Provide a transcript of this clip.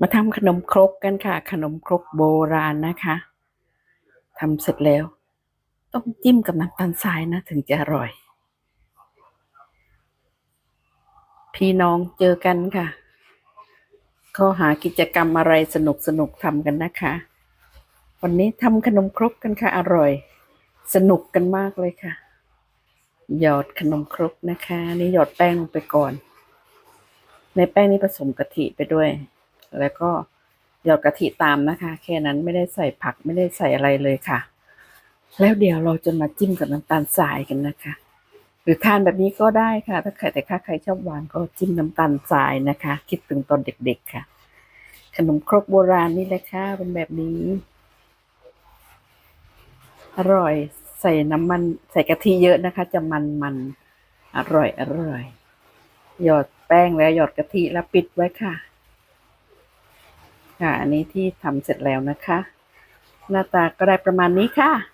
มาทำขนมครกกันค่ะ ขนมครกโบราณนะคะทำเสร็จแล้ว ต้องจิ้มกับน้ำตาลทรายนะ ถึงจะอร่อย พี่น้องเจอกันค่ะก็หากิจกรรมอะไรสนุกสนุกทำกันนะคะ วันนี้ทำขนมครกกันค่ะ อร่อย สนุกกันมากเลยค่ะ หยอดขนมครกนะคะ นี่หยอดแป้งลงไปก่อน ในแป้งนี้ผสมกะทิไปด้วย แล้วก็หยอดกะทิตามนะคะ แค่นั้นไม่ได้ใส่ผักไม่ได้ใส่อะไรเลยค่ะ แล้วเดี๋ยวเราจะมาจิ้มกับน้ำตาลทรายกันนะคะ หรือทานแบบนี้ก็ได้ค่ะ ถ้าใครแต่ถ้าใครชอบหวานก็จิ้มน้ำตาลทรายนะคะ คิดถึงตอนเด็กๆค่ะ ขนมครกโบราณนี่แหละค่ะเป็นแบบนี้ อร่อยใส่น้ำมันใส่กะทิเยอะนะคะ จะมันมันๆอร่อยอร่อยหยอดแป้งแล้วหยอดกะทิแล้วปิดไว้ค่ะ ค่ะ อันนี้ที่ทำเสร็จแล้วนะคะ หน้าตาก็ได้ประมาณนี้ค่ะ